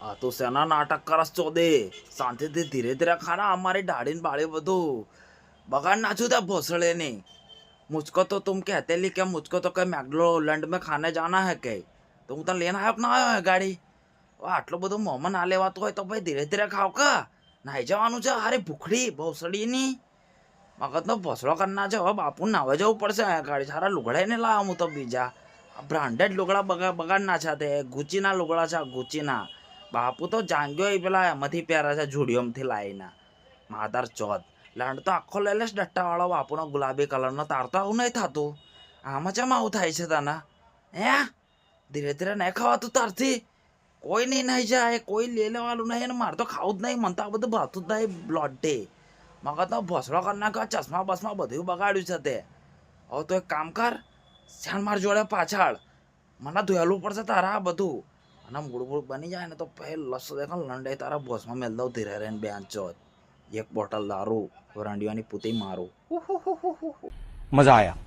આ તો શેના નાટક કરસ ચોદે શાંતિથી ધીરે ધીરે ખાના અમારી દાઢી બાળી બધું બગાડ નાચું ત્યાં ભોસડે નહીં मुझको तो तुम कहते ली क्या मुझको तो कहीं मैकडोलैंड में खाने जाना है कहीं તો હું તને લઈને આવ્યો કે ના આવ્યો હે ગાડી હવે આટલું બધું મોમાં ના લેવાતું હોય તો ભાઈ ધીરે ધીરે ખાવ કા નાહી જવાનું છે હારી ભૂખડી ભોસડીની મગજનો ભોસડો કરના છે હવે બાપુ નાવે જવું પડશે આ ગાડી સારા લુગડાઈને લાવ હું તો બીજા બ્રાન્ડેડ લુગડા બગા બગાડના છે તે. ગુચીના લુગડા છે ગુચીના. બાપુ તો જાંગ્યો એ પેલા એમાંથી પહેરા છે જુડિયોમથી લાવીને માધાર ચોથ. લાંડ તો આખો લઈ લેશ ડટ્ટાવાળો બાપુનો ગુલાબી કલરનો તાર તો આવું નહીં થતું. આમાં ચમ આવું થાય છે તને? હે? ધીરે ધીરે નહીં ખાવાતું તારથી? કોઈ નહીં નહીં જાય, કોઈ લે લેવાનું નહીં અને મારે તો ખાવું જ નહીં. મને તો આ બધું ભાતું જ નહીં બ્લડ મગજ તો ભસડો કરી નાખ્યો, ચશ્મા બસમાં બધું બગાડ્યું છે તે. હવે તો એક કામ કર શ્યાણ માર જોડે પાછળ. મને ધોયેલું પડશે તારા આ બધું. અને આમ ગુડબુડ બની જાય ને તો પહેલ લસ્સો દેખો લંડાઈ તારા બોસમાં મેલ દઉં ધીરે રહીને બેન ચોથ. એક બોટલ દારૂ રંડિયાની પૂતી મારું. મજા આયા.